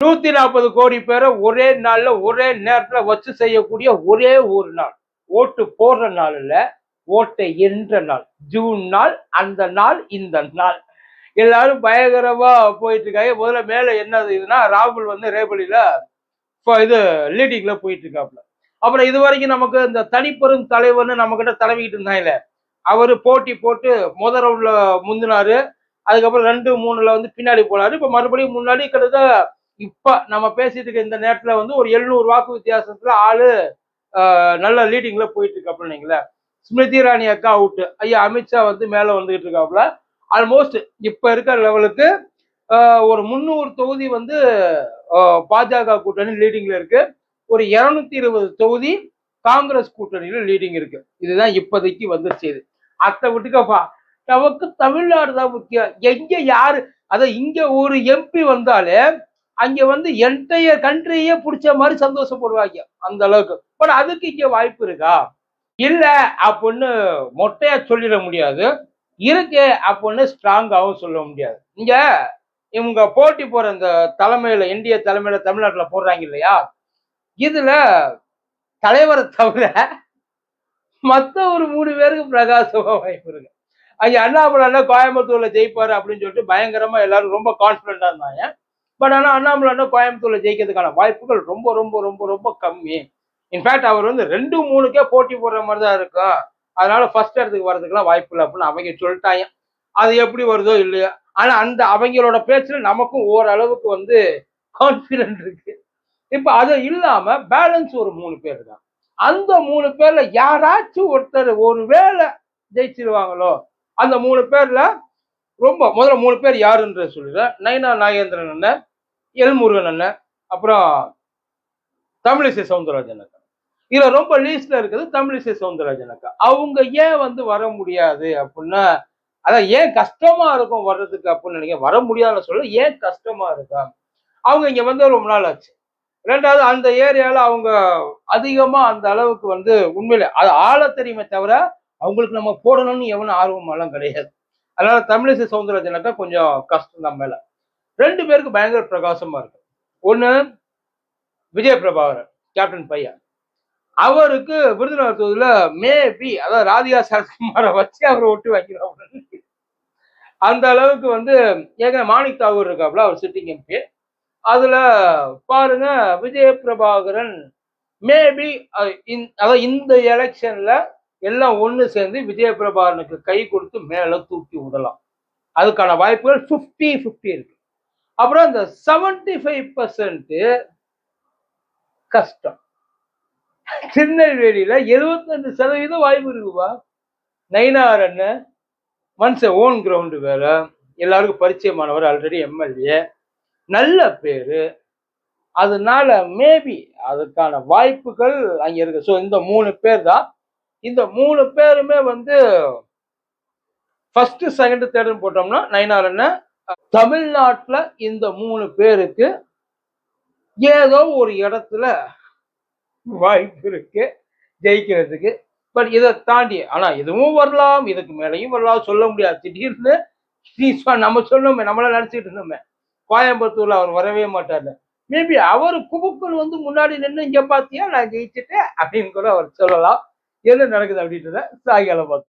நூத்தி நாற்பது கோடி பேரை ஒரே நாள்ல ஒரே நேரத்துல வச்சு செய்யக்கூடிய ஒரே ஒரு நாள். ஓட்டு போடுற நாள் இல்ல ஓட்டை என்ற நாள். ஜூன் நாள் அந்த நாள் இந்த நாள். எல்லாரும் பயங்கரமா போயிட்டு இருக்காங்க. முதல்ல மேல என்ன இதுன்னா ராகுல் வந்து ரேபலியில இப்போ இது லீடிங்ல போயிட்டு இருக்காப்ல அப்புறம் இது வரைக்கும் நமக்கு இந்த தனிப்பெரும் தலைவர்னு நம்ம கிட்ட தலைவிக்கிட்டு இருந்தாங்கல்ல அவரு போட்டி போட்டு முத ரவுண்ட்ல முந்தினாரு. அதுக்கப்புறம் ரெண்டு மூணுல வந்து பின்னாடி போனாரு. இப்ப மறுபடியும் முன்னாடி கிட்டத்தட்ட இப்ப நம்ம பேசிட்டு இருக்க இந்த நேரத்துல வந்து ஒரு எழுநூறு வாக்கு வித்தியாசத்துல ஆளு நல்ல லீடிங்ல போயிட்டு இருக்கு அப்படின்னு ஸ்மிருதி இராணி அக்கா அவுட்டு ஐயா அமித்ஷா வந்து மேல வந்துகிட்டு இருக்காப்புல ஆல்மோஸ்ட் இப்ப இருக்கிற லெவலுக்கு ஒரு முந்நூறு தொகுதி வந்து பாஜக கூட்டணி லீடிங்ல இருக்கு. ஒரு இருநூத்தி இருபது தொகுதி காங்கிரஸ் கூட்டணியில லீடிங் இருக்கு. இதுதான் இப்போதைக்கு வந்து செய்து. அத்தை விட்டுக்கப்பா. நமக்கு தமிழ்நாடு தான் முக்கியம். எங்க யாரு அதை இங்க ஒரு எம்பி வந்தாலே அங்க வந்து என்டையர் கண்ட்ரியே பிடிச்ச மாதிரி சந்தோஷப்படுவாங்க அந்த அளவுக்கு. பட் அதுக்கு இங்க வாய்ப்பு இருக்கா? இல்ல அப்படின்னு மொட்டையா சொல்லிட முடியாது. இருக்கு அப்படின்னு ஸ்ட்ராங்காகவும் சொல்ல முடியாது. இங்க இவங்க போட்டி போற இந்த தலைமையில இந்திய தலைமையில தமிழ்நாட்டுல போடுறாங்க இல்லையா? இதுல தலைவரை தவிர மற்ற ஒரு மூணு பேருக்கு பிரகாசமா வாய்ப்பு இருக்கு. அங்கே அண்ணாமலை அண்ணா கோயம்புத்தூர்ல ஜெயிப்பாரு அப்படின்னு சொல்லிட்டு பயங்கரமா எல்லாரும் ரொம்ப கான்பிடண்டா இருந்தாங்க. பட் ஆனால் அண்ணாமலை கோயம்புத்தூரில் கோயம்புத்தூர்ல ஜெயிக்கிறதுக்கான வாய்ப்புகள் ரொம்ப ரொம்ப ரொம்ப ரொம்ப கம்மி. இன்ஃபேக்ட் அவர் வந்து ரெண்டு மூணுக்கே போட்டி போடுற மாதிரி தான் இருக்கும் அதனால ஃபர்ஸ்ட் இடத்துக்கு வர்றதுக்குலாம் வாய்ப்பு இல்லை அப்படின்னு அவங்க சொல்லிட்டாங்க. அது எப்படி வருதோ இல்லையோ. ஆனா அந்த அவங்களோட பேச்சுல நமக்கும் ஓரளவுக்கு வந்து கான்பிடன்ட் இருக்கு. இப்ப அது இல்லாம பேலன்ஸ் ஒரு மூணு பேர் தான். அந்த மூணு பேர்ல யாராச்சும் ஒருத்தர் ஒரு வேளை ஜெயிச்சிருவாங்களோ அந்த மூணு பேர்ல ரொம்ப முதல்ல மூணு பேர் யாருன்ற சொல்லுறேன் நயனா நாகேந்திரன் எல் முருகன் அண்ணன் அப்புறம் தமிழிசை சவுந்தரராஜன் அக்கா இதுல ரொம்ப லீஸ்ட்ல இருக்குது தமிழிசை சவுந்தரராஜன் அக்கா. அவங்க ஏன் வந்து வர முடியாது அப்படின்னா அதான் ஏன் கஷ்டமா இருக்கும் வர்றதுக்கு அப்படின்னு நினைக்க வர முடியாதுன்னு சொல்ல ஏன் கஷ்டமா இருக்கா? அவங்க இங்க வந்து ரொம்ப நாள் ஆச்சு. ரெண்டாவது அந்த ஏரியால அவங்க அதிகமா அந்த அளவுக்கு வந்து உண்மையில அது ஆள தெரியுமே தவிர அவங்களுக்கு நம்ம போடணும்னு எவனும் ஆர்வமெல்லாம் கிடையாது. அதனால தமிழிசை சவுந்தரராஜனாக்கா கொஞ்சம் கஷ்டம் தான் மேல. ரெண்டு பேருக்கு பயங்கர பிரகாசமா இருக்கு. ஒன்று விஜய பிரபாகரன் கேப்டன் பையன் அவருக்கு விருதுநகர் தொகுதியில மேபி அதாவது ராதிகா சரத்குமாரை வச்சு அவர் ஒட்டு வைக்கிறோம். அந்த அளவுக்கு வந்து ஏற்கனவே மாணிக் தாகூர் இருக்காப்புல அவர் சிட்டிங் எம்பி அதுல பாருங்க விஜய பிரபாகரன் மேபி அதாவது இந்த எலெக்ஷன்ல எல்லாம் ஒன்று சேர்ந்து விஜய பிரபாகரனுக்கு கை கொடுத்து மேல தூக்கி விடலாம். அதுக்கான வாய்ப்புகள் 50 50 இருக்கு. அப்புறம் இந்த 75% ஃபைவ் பர்சன்ட்டு கஷ்டம். திருநெல்வேலியில் எழுபத்தஞ்சு சதவீதம் வாய்ப்பு இருக்குப்பா. நைனார் அண்ணன் ஒன்ஸ் ஓன் கிரவுண்டு வேற. எல்லாருக்கும் பரிச்சயமானவர் ஆல்ரெடி எம்எல்ஏ நல்ல பேர். அதனால மேபி அதுக்கான வாய்ப்புகள் அங்கே இருக்கு. ஸோ இந்த மூணு பேர் தான். இந்த மூணு பேருமே வந்து ஃபர்ஸ்ட் செகண்ட் தேர்டுன்னு போட்டோம்னா நைனார் அண்ணன் தமிழ்நாட்டுல இந்த மூணு பேருக்கு ஏதோ ஒரு இடத்துல வாய்ப்பு இருக்கு ஜெயிக்கிறதுக்கு. பட் இதை தாண்டி ஆனா இதுவும் வரலாம் இதுக்கு மேலேயும் வரலாம் சொல்ல முடியாது. திடீர்னு நம்ம சொல்லணுமே நம்மள நினைச்சிட்டு இருந்தோமே. கோயம்புத்தூர்ல அவர் வரவே மாட்டாரு மேபி அவர் குபுக்கள் வந்து முன்னாடி நின்று இங்க பாத்தியா நான் ஜெயிச்சுட்டேன் அப்படின்னு கூட அவர் சொல்லலாம். என்ன நடக்குது அப்படின்றத சாயங்காலம் பார்த்து